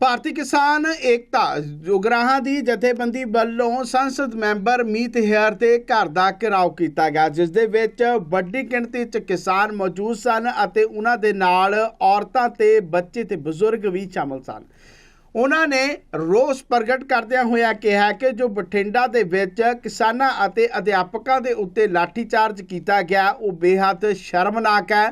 ਭਾਰਤੀ ਕਿਸਾਨ ਏਕਤਾ ਜੁਗਰਾਹਾਂ ਦੀ ਜਥੇਬੰਦੀ ਵੱਲੋਂ ਸੰਸਦ ਮੈਂਬਰ ਮੀਤ ਹੇਅਰ ਦੇ ਘਰ ਦਾ ਘਿਰਾਓ ਕੀਤਾ ਗਿਆ, ਜਿਸ ਦੇ ਵਿੱਚ ਵੱਡੀ ਗਿਣਤੀ 'ਚ ਕਿਸਾਨ ਮੌਜੂਦ ਸਨ ਅਤੇ ਉਹਨਾਂ ਦੇ ਨਾਲ ਔਰਤਾਂ ਤੇ ਬੱਚੇ ਤੇ ਬਜ਼ੁਰਗ ਵੀ ਸ਼ਾਮਲ ਸਨ। ਉਹਨਾਂ ਨੇ ਰੋਸ ਪ੍ਰਗਟ ਕਰਦਿਆਂ ਹੋਇਆ ਕਿਹਾ ਕਿ ਜੋ ਬਠਿੰਡਾ ਦੇ ਵਿੱਚ ਕਿਸਾਨਾਂ ਅਤੇ ਅਧਿਆਪਕਾਂ ਦੇ ਉੱਤੇ ਲਾਠੀਚਾਰਜ ਕੀਤਾ ਗਿਆ, ਉਹ ਬੇਹੱਦ ਸ਼ਰਮਨਾਕ ਹੈ।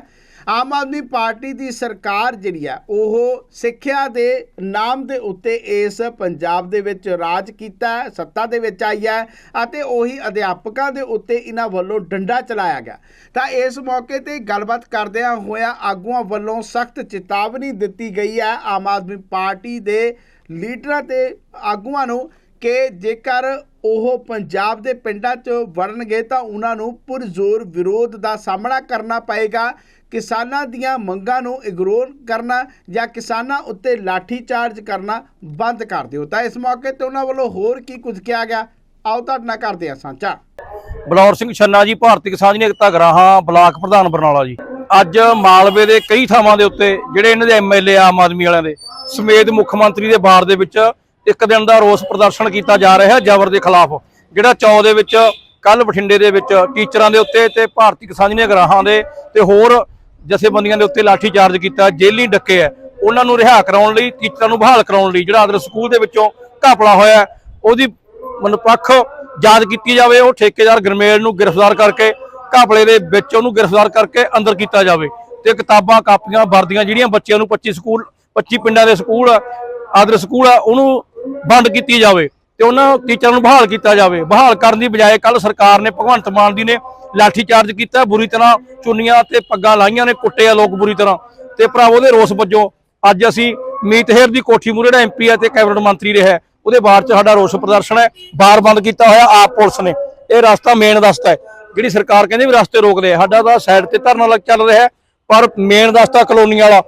ਆਮ ਆਦਮੀ ਪਾਰਟੀ ਦੀ ਸਰਕਾਰ ਜਿਹੜੀ ਹੈ ਉਹ ਸਿੱਖਿਆ ਦੇ ਨਾਮ ਦੇ ਉੱਤੇ ਇਸ ਪੰਜਾਬ ਦੇ ਵਿੱਚ ਰਾਜ ਕੀਤਾ ਹੈ, ਸੱਤਾ ਦੇ ਵਿੱਚ ਆਈ ਹੈ ਅਤੇ ਉਹੀ ਅਧਿਆਪਕਾਂ ਦੇ ਉੱਤੇ ਇਹਨਾਂ ਵੱਲੋਂ ਡੰਡਾ ਚਲਾਇਆ ਗਿਆ। ਤਾਂ ਇਸ ਮੌਕੇ ਤੇ ਗੱਲਬਾਤ ਕਰਦਿਆਂ ਹੋਇਆ ਆਗੂਆਂ ਵੱਲੋਂ ਸਖਤ ਚੇਤਾਵਨੀ ਦਿੱਤੀ ਗਈ ਹੈ ਆਮ ਆਦਮੀ ਪਾਰਟੀ ਦੇ ਲੀਡਰਾਂ ਤੇ ਆਗੂਆਂ ਨੂੰ ਕਿ ਜੇਕਰ ਉਹ ਪੰਜਾਬ ਦੇ ਪਿੰਡਾਂ 'ਚ ਵੜਨਗੇ ਤਾਂ ਉਹਨਾਂ ਨੂੰ ਪੁਰਜ਼ੋਰ ਵਿਰੋਧ ਦਾ ਸਾਹਮਣਾ ਕਰਨਾ ਪਏਗਾ। ਕਿਸਾਨਾਂ ਦੀਆਂ ਮੰਗਾਂ ਨੂੰ ਇਗਨੋਰ ਕਰਨਾ ਜਾਂ ਕਿਸਾਨਾਂ ਉੱਤੇ ਲਾਠੀ ਚਾਰਜ ਕਰਨਾ ਬੰਦ ਕਰ ਦਿਓ। ਤਾਂ ਇਸ ਮੌਕੇ ਤੇ ਉਹਨਾਂ ਵੱਲੋਂ ਹੋਰ ਕੀ ਕੁਝ ਕਿਹਾ ਗਿਆ? ਆਓ ਤੁਹਾਡੇ ਕਰਦੇ ਹਾਂ ਸਾਂਚਾ ਬਲੌਰ ਸਿੰਘ ਛੰਨਾ ਜੀ, ਭਾਰਤੀ ਕਿਸਾਨ ਏਕਤਾ ਗਰਾਹਾਂ, ਬਲਾਕ ਪ੍ਰਧਾਨ ਬਰਨਾਲਾ ਜੀ। ਅੱਜ ਮਾਲਵੇ ਦੇ ਕਈ ਥਾਵਾਂ ਦੇ ਉੱਤੇ ਜਿਹੜੇ ਇਹਨਾਂ ਦੇ ਐਮਐਲਏ ਆਮ ਆਦਮੀ ਵਾਲਿਆਂ ਦੇ, ਸਮੇਤ ਮੁੱਖ ਮੰਤਰੀ ਦੇ ਬਾਰ ਦੇ ਵਿੱਚ ਇੱਕ ਦਿਨ ਦਾ ਰੋਸ ਪ੍ਰਦਰਸ਼ਨ ਕੀਤਾ ਜਾ ਰਿਹਾ ਹੈ ਜ਼ਬਰ ਦੇ ਖਿਲਾਫ, ਜਿਹੜਾ ਚੌ ਦੇ ਵਿੱਚ ਕੱਲ ਬਠਿੰਡੇ ਦੇ ਵਿੱਚ ਟੀਚਰਾਂ ਦੇ ਉੱਤੇ ਤੇ ਭਾਰਤੀ ਕਿਸਾਨ ਦੀਆਂ ਗਰਾਹਾਂ ਦੇ ਤੇ ਹੋਰ ਜਥੇਬੰਦੀਆਂ ਦੇ ਉੱਤੇ ਲਾਠੀ ਚਾਰਜ ਕੀਤਾ ਜੇਲੀ ਡੱਕੇ ਹੈ। ਉਹਨਾਂ ਨੂੰ ਰਿਹਾ ਕਰਾਉਣ ਲਈ, ਟੀਚਰਾਂ ਨੂੰ ਬਹਾਲ ਕਰਾਉਣ ਲਈ ਜਿਹੜਾ ਅਦਰ ਸਕੂਲ ਦੇ ਵਿੱਚੋਂ ਘਪਲਾ ਹੋਇਆ ਉਹਦੀ ਮਨਪੱਖ ਯਾਦ ਕੀਤੀ ਜਾਵੇ, ਉਹ ਠੇਕੇਦਾਰ ਗਰਮੇਲ ਨੂੰ ਗ੍ਰਿਫਤਾਰ ਕਰਕੇ, ਘਪਲੇ ਦੇ ਵਿੱਚ ਉਹਨੂੰ ਗ੍ਰਿਫਤਾਰ ਕਰਕੇ ਅੰਦਰ ਕੀਤਾ ਜਾਵੇ ਤੇ ਕਿਤਾਬਾਂ, ਕਾਪੀਆਂ, ਵਰਦੀਆਂ ਜਿਹੜੀਆਂ ਬੱਚਿਆਂ ਨੂੰ 25 ਸਕੂਲ 25 ਪਿੰਡਾਂ ਦੇ ਸਕੂਲ ਆਦਰ ਸਕੂਲ ਆ, ਉਹਨੂੰ ਬੰਦ ਕੀਤੀ ਜਾਵੇ ਤੇ ਉਹਨਾਂ ਟੀਚਰਾਂ ਨੂੰ ਬਹਾਲ ਕੀਤਾ ਜਾਵੇ। ਬਹਾਲ ਕਰਨ ਦੀ ਬਜਾਏ ਕੱਲ ਸਰਕਾਰ ਨੇ ਭਗਵੰਤ ਮਾਨ ਦੀ ਨੇ ਲਾਠੀ ਚਾਰਜ ਕੀਤਾ, ਬੁਰੀ ਤਰ੍ਹਾਂ ਚੁੰਨੀਆਂ ਤੇ ਪੱਗਾਂ ਲਾਈਆਂ ਨੇ ਕੁੱਟੇ ਆ ਲੋਕ ਬੁਰੀ ਤਰ੍ਹਾਂ। ਤੇ ਭਰਾਵੋ ਦੇ ਰੋਸ ਵਜੋਂ। ਅੱਜ ਅਸੀਂ ਮੀਤਹਿਰ ਦੀ ਕੋਠੀ ਮੂਹਰੇ ਜਿਹੜਾ ਐਮਪੀ ਹੈ ਤੇ ਕੈਬਨਿਟ ਮੰਤਰੀ ਰਿਹਾ ਉਹਦੇ ਬਾਹਰ 'ਚ ਸਾਡਾ ਰੋਸ ਪ੍ਰਦਰਸ਼ਨ ਹੈ। ਬਾਰ ਬੰਦ ਕੀਤਾ ਹੋਇਆ ਆਪ ਪੁਲਿਸ ਨੇ। ਇਹ ਰਸਤਾ ਮੇਨ ਰਸਤਾ ਹੈ। ਜਿਹੜੀ ਸਰਕਾਰ ਕਹਿੰਦੀ ਵੀ ਰਸਤੇ ਰੋਕਦੇ ਆ, ਸਾਡਾ ਤਾਂ ਸਾਈਡ ਤੇ ਧਰਨਾ ਲੱਗ ਚੱਲ ਰਿਹਾ ਪਰ ਮੇਨ ਰਸਤਾ ਕਲੋਨੀ ਵਾਲਾ,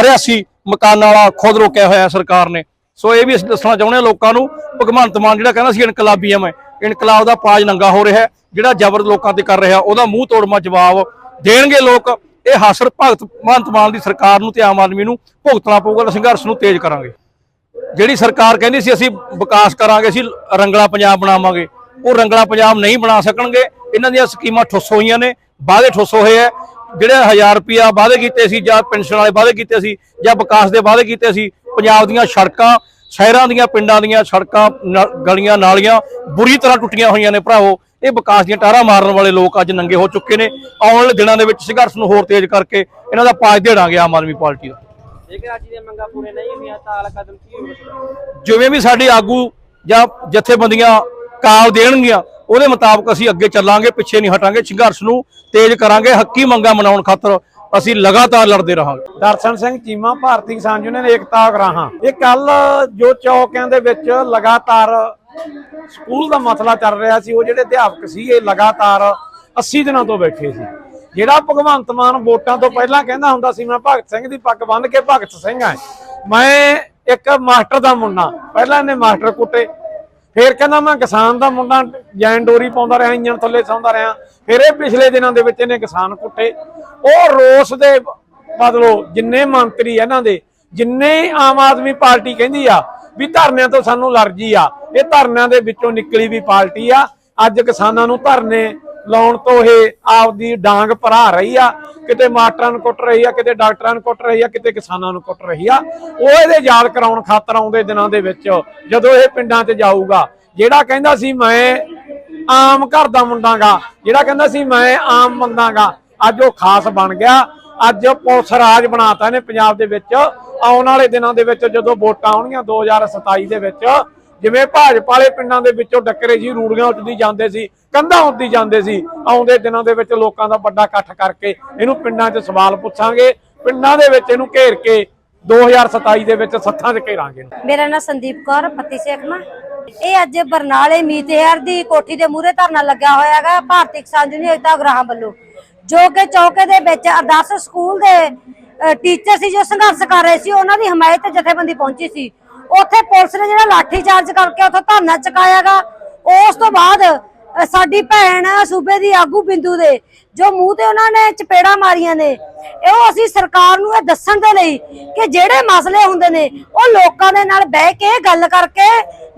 ਹਰਿਆਸੀ ਮਕਾਨਾਂ ਵਾਲਾ ਖੁਦ ਰੋਕਿਆ ਹੋਇਆ ਸਰਕਾਰ ਨੇ। ਸੋ ਇਹ ਵੀ ਅਸੀਂ ਦੱਸਣਾ ਚਾਹੁੰਦੇ ਹਾਂ ਲੋਕਾਂ ਨੂੰ, ਭਗਵੰਤ ਮਾਨ ਜਿਹੜਾ ਕਹਿੰਦਾ ਸੀ ਇਨਕਲਾਬੀ ਆ ਮੈਂ, ਇਨਕਲਾਬ ਦਾ ਪਾਜ ਨੰਗਾ ਹੋ ਰਿਹਾ ਜਿਹੜਾ ਜ਼ਬਰ ਲੋਕਾਂ ਤੇ ਕਰ ਰਿਹਾ, ਉਹਦਾ ਮੂੰਹ ਤੋੜਮਾ ਜਵਾਬ ਦੇਣਗੇ ਲੋਕ। ਇਹ ਹਾਸਰ ਭਗਤ ਭਗਵੰਤ ਮਾਨ ਦੀ ਸਰਕਾਰ ਨੂੰ ਤੇ ਆਮ ਆਦਮੀ ਨੂੰ ਭੁਗਤਣਾ ਪਊਗਾ ਸੰਘਰਸ਼ ਨੂੰ ਤੇਜ਼ ਕਰਾਂਗੇ। ਜਿਹੜੀ ਸਰਕਾਰ ਕਹਿੰਦੀ ਸੀ ਅਸੀਂ ਵਿਕਾਸ ਕਰਾਂਗੇ, ਅਸੀਂ ਰੰਗਲਾ ਪੰਜਾਬ ਬਣਾਵਾਂਗੇ, ਉਹ ਰੰਗਲਾ ਪੰਜਾਬ ਨਹੀਂ ਬਣਾ ਸਕਣਗੇ। ਇਹਨਾਂ ਦੀਆਂ ਸਕੀਮਾਂ ਠੁੱਸ ਹੋਈਆਂ ਨੇ, ਵਾਅਦੇ ਠੁੱਸ ਹੋਏ ਆ ਜਿਹੜੇ 1000 ਰੁਪਿਆ ਵਾਅਦੇ ਕੀਤੇ ਸੀ ਜਾਂ ਪੈਨਸ਼ਨ ਵਾਲੇ ਵਾਅਦੇ ਕੀਤੇ ਸੀ ਜਾਂ ਵਿਕਾਸ ਦੇ ਵਾਅਦੇ ਕੀਤੇ ਸੀ ਪੰਜਾਬ ਦੀਆਂ ਸੜਕਾਂ ਸ਼ਹਿਰਾਂ ਦੀਆਂ ਪਿੰਡਾਂ ਦੀਆਂ ਸੜਕਾਂ ਗਲੀਆਂ ਨਾਲੀਆਂ ਬੁਰੀ ਤਰ੍ਹਾਂ ਟੁੱਟੀਆਂ ਹੋਈਆਂ ਨੇ ਭਰਾਵੋ। ਇਹ ਵਿਕਾਸ ਦੀਆਂ ਟਾਰਾਂ ਮਾਰਨ ਵਾਲੇ ਲੋਕ ਅੱਜ ਨੰਗੇ ਹੋ ਚੁੱਕੇ ਨੇ। ਆਉਣ ਵਾਲੇ ਦਿਨਾਂ ਦੇ ਵਿੱਚ ਸੰਘਰਸ਼ ਨੂੰ ਹੋਰ ਤੇਜ਼ ਕਰਕੇ ਇਹਨਾਂ ਦਾ ਪਾਜ ਦੇੜਾਂਗੇ ਆਮ ਆਦਮੀ ਪਾਰਟੀ ਦਾ। ਜੇਕਰ ਅੱਜ ਦੀਆਂ ਮੰਗਾਂ ਪੂਰੇ ਨਹੀਂ ਹੋਈਆਂ ਤਾਂ ਅਗਲਾ ਕਦਮ ਕੀ ਹੋਵੇਗਾ ਜਿਵੇਂ ਵੀ ਸਾਡੀ ਆਗੂ ਜਾਂ ਜਥੇਬੰਦੀਆਂ ਕਾਲ ਦੇਣਗੀਆਂ ਉਹਦੇ ਮੁਤਾਬਕ ਅਸੀਂ ਅੱਗੇ ਚੱਲਾਂਗੇ ਪਿੱਛੇ ਨਹੀਂ ਹਟਾਂਗੇ ਸੰਘਰਸ਼ ਨੂੰ ਤੇਜ਼ ਕਰਾਂਗੇ ਹੱਕੀ ਮੰਗਾਂ ਮਨਾਉਣ ਖਾਤਰ ਅਸੀਂ ਲਗਾਤਾਰ ਲੜਦੇ ਰਹਾਂਗੇ। ਦਰਸ਼ਨ ਸਿੰਘ ਚੀਮਾ ਭਾਰਤੀ ਕਿਸਾਨ ਯੂਨੀਅਨ, ਏਕਤਾ ਗਰਾਹਾਂ। ਇਹ ਕੱਲ ਜੋ ਚੌਕਿਆਂ ਦੇ ਵਿੱਚ ਲਗਾਤਾਰ ਸਕੂਲ ਦਾ ਮਸਲਾ ਚੱਲ ਰਿਹਾ ਸੀ, ਉਹ ਜਿਹੜੇ ਅਧਿਆਪਕ ਸੀ ਇਹ ਲਗਾਤਾਰ 80 ਦਿਨਾਂ ਤੋਂ ਬੈਠੇ ਸੀ। ਜਿਹੜਾ ਭਗਵੰਤ ਮਾਨ ਵੋਟਾਂ ਤੋਂ ਪਹਿਲਾਂ ਕਹਿੰਦਾ ਹੁੰਦਾ ਸੀ, ਮੈਂ ਭਗਤ ਸਿੰਘ ਦੀ ਪੱਗ ਬੰਨ੍ਹ ਕੇ ਭਗਤ ਸਿੰਘ ਆ ਮੈਂ ਇੱਕ ਮਾਸਟਰ ਦਾ ਮੁੰਡਾ, ਪਹਿਲਾਂ ਇਹਨੇ ਮਾਸਟਰ ਕੁੱਟੇ। ਫਿਰ ਕਹਿੰਦਾ ਮੈਂ ਕਿਸਾਨ ਦਾ ਮੁੰਡਾ, ਜੈਨ ਡੋਰੀ ਪਾਉਂਦਾ ਰਿਹਾ, ਇੰਜਣ ਥੱਲੇ ਸੌਂਦਾ ਰਿਹਾ। ਫਿਰ ਇਹ ਪਿਛਲੇ ਦਿਨਾਂ ਦੇ ਵਿੱਚ ਇਹਨੇ ਕਿਸਾਨ ਕੁੱਟੇ। ਉਹ ਰੋਸ ਦੇ ਬਦਲੋ ਜਿੰਨੇ ਮੰਤਰੀ ਇਹਨਾਂ ਦੇ, ਜਿੰਨੇ ਆਮ ਆਦਮੀ ਪਾਰਟੀ ਕਹਿੰਦੀ ਆ ਵੀ ਧਰਨਿਆਂ ਤੋਂ ਸਾਨੂੰ ਅਲਰਜੀ ਆ। ਇਹ ਧਰਨਿਆਂ ਦੇ ਵਿੱਚੋਂ ਨਿਕਲੀ ਵੀ ਪਾਰਟੀ ਆ। ਅੱਜ ਕਿਸਾਨਾਂ ਨੂੰ ਧਰਨੇ ਲਾਉਣ ਤੋਂ ਇਹ ਆਪਦੀ ਡਾਂਗ ਭਰਾ ਰਹੀ ਆ, ਕਿਤੇ ਮਾਸਟਰਾਂ ਨੂੰ ਕੁੱਟ ਰਹੀ ਆ, ਕਿਤੇ ਡਾਕਟਰਾਂ ਨੂੰ ਕੁੱਟ ਰਹੀ ਆ, ਕਿਤੇ ਕਿਸਾਨਾਂ ਨੂੰ ਕੁੱਟ ਰਹੀ ਆ। ਉਹ ਇਹਦੇ ਯਾਦ ਕਰਾਉਣ ਖਾਤਰ ਆਉਂਦੇ ਦਿਨਾਂ ਦੇ ਵਿੱਚ, ਜਦੋਂ ਇਹ ਪਿੰਡਾਂ 'ਚ ਜਾਊਗਾ। ਜਿਹੜਾ ਕਹਿੰਦਾ ਸੀ, ਮੈਂ ਆਮ ਘਰ ਦਾ ਮੁੰਡਾਗਾ। ਜਿਹੜਾ ਕਹਿੰਦਾ ਸੀ, ਮੈਂ ਆਮ ਬੰਦਾਗਾ। ਅੱਜ ਉਹ ਖਾਸ ਬਣ ਗਿਆ। ਅੱਜ ਪੁਲਿਸ ਰਾਜ ਬਣਾਤਾ ਇਹਨੇ ਪੰਜਾਬ ਦੇ ਵਿੱਚ। ਆਉਣ ਵਾਲੇ ਦਿਨਾਂ ਦੇ ਵਿੱਚ ਜਦੋਂ ਵੋਟਾਂ ਆਉਣਗੀਆਂ 2027 ਦੇ ਵਿੱਚ ਜਿਵੇਂ ਭਾਜਪਾ ਵਾਲੇ ਪਿੰਡਾਂ ਦੇ ਵਿੱਚੋਂ ਡੱਕਰੇ ਜੀ ਰੂੜੀਆਂ ਉੱਚਦੀ ਜਾਂਦੇ ਸੀ, ਕੰਧਾਂ ਉੱਚਦੀ ਜਾਂਦੇ ਸੀ, ਆਉਂਦੇ ਦਿਨਾਂ ਦੇ ਵਿੱਚ ਲੋਕਾਂ ਦਾ ਵੱਡਾ ਇਕੱਠ ਕਰਕੇ ਇਹਨੂੰ ਪਿੰਡਾਂ 'ਚ ਸਵਾਲ ਪੁੱਛਾਂਗੇ, ਪਿੰਡਾਂ ਦੇ ਵਿੱਚ ਇਹਨੂੰ ਘੇਰ ਕੇ 2027 ਦੇ ਵਿੱਚ ਸੱਥਾਂ 'ਚ ਘੇਰਾਂਗੇ। ਮੇਰਾ ਨਾਮ ਸੰਦੀਪ ਕੌਰ, ਪੱਤੀ ਸੇਖਮਾ ਇਹ ਅੱਜ ਬਰਨਾਲੇ ਮੀਤਹਿਰ ਦੀ ਕੋਠੀ ਦੇ ਮੂਹਰੇ ਧਰਨਾ ਲੱਗਿਆ ਹੋਇਆ ਹੈਗਾ ਭਾਰਤੀ ਕਿਸਾਨ ਯੂਨੀਅਨ ਏਕਤਾ ਗ੍ਰਾਹਾਂ ਵੱਲੋਂ। ਜੋ ਕਿ ਚੌਕੇ ਦੇ ਵਿੱਚ ਅਰਦਾਸ ਸਕੂਲ ਦੇ ਟੀਚਰ ਸੀ ਜੋ ਸੰਘਰਸ਼ ਕਰ ਰਹੇ ਸੀ, ਉਹਨਾਂ ਦੀ ਹਮਾਇਤ ਤੇ ਜਥੇਬੰਦੀ ਪਹੁੰਚੀ ਸੀ। ਉੱਥੇ ਪੁਲਿਸ ਨੇ ਜਿਹੜਾ ਲਾਠੀ ਚਾਰਜ ਕਰਕੇ ਉੱਥੇ ਧਰਨਾ ਚੁਕਾਇਆਗਾ, ਉਸ ਤੋਂ ਬਾਅਦ ਸਾਡੀ ਭੈਣ ਸੂਬੇ ਦੀ ਆਗੂ ਬਿੰਦੂ ਦੇ, ਜੋ ਮੂੰਹ ਤੇ ਉਹਨਾਂ ਨੇ ਚਪੇੜਾ ਮਾਰੀਆਂ ਨੇ, ਇਹੋ ਅਸੀਂ ਸਰਕਾਰ ਨੂੰ ਇਹ ਦੱਸਣ ਦੇ ਲਈ ਕਿ ਜਿਹੜੇ ਮਸਲੇ ਹੁੰਦੇ ਨੇ, ਉਹ ਲੋਕਾਂ ਦੇ ਨਾਲ ਬਹਿ ਕੇ ਗੱਲ ਕਰਕੇ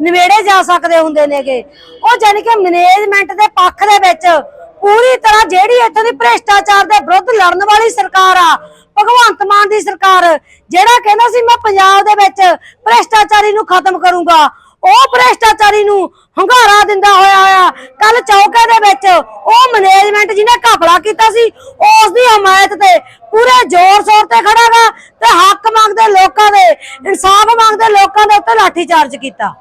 ਨਿਵੇੜੇ ਜਾ ਸਕਦੇ ਹੁੰਦੇ ਨੇਗੇ। ਉਹ ਜਾਨੀ ਕਿ ਮੈਨੇਜਮੈਂਟ ਦੇ ਪੱਖ ਦੇ ਵਿੱਚ ਪੂਰੀ ਤਰ੍ਹਾਂ ਜਿਹੜੀ ਇੱਥੋਂ ਦੀ ਭ੍ਰਿਸ਼ਟਾਚਾਰ ਦੇ ਵਿਰੁੱਧ ਲੜਨ ਵਾਲੀ ਸਰਕਾਰ ਆ ਭਗਵੰਤ ਮਾਨ ਦੀ ਸਰਕਾਰ, ਜਿਹੜਾ ਕਹਿੰਦਾ ਸੀ ਮੈਂ ਪੰਜਾਬ ਦੇ ਵਿੱਚ ਭ੍ਰਿਸ਼ਟਾਚਾਰੀ ਨੂੰ ਖਤਮ ਕਰੂੰਗਾ, ਉਹ ਭ੍ਰਿਸ਼ਟਾਚਾਰੀ ਨੂੰ ਹੰਗਾਰਾ ਦਿੰਦਾ ਹੋਇਆ ਹੋਇਆ ਕੱਲ ਚੌਕੇ ਦੇ ਵਿੱਚ ਉਹ ਮੈਨੇਜਮੈਂਟ ਜਿਹਨੇ ਘਪਲਾ ਕੀਤਾ ਸੀ, ਉਸ ਦੀ ਹਮਾਇਤ ਤੇ ਪੂਰੇ ਜ਼ੋਰ ਸ਼ੋਰ ਤੇ ਖੜਾਗਾ ਤੇ ਹੱਕ ਮੰਗਦੇ ਲੋਕਾਂ ਦੇ, ਇਨਸਾਫ ਮੰਗਦੇ ਲੋਕਾਂ ਦੇ ਉੱਤੇ ਲਾਠੀ ਚਾਰਜ ਕੀਤਾ।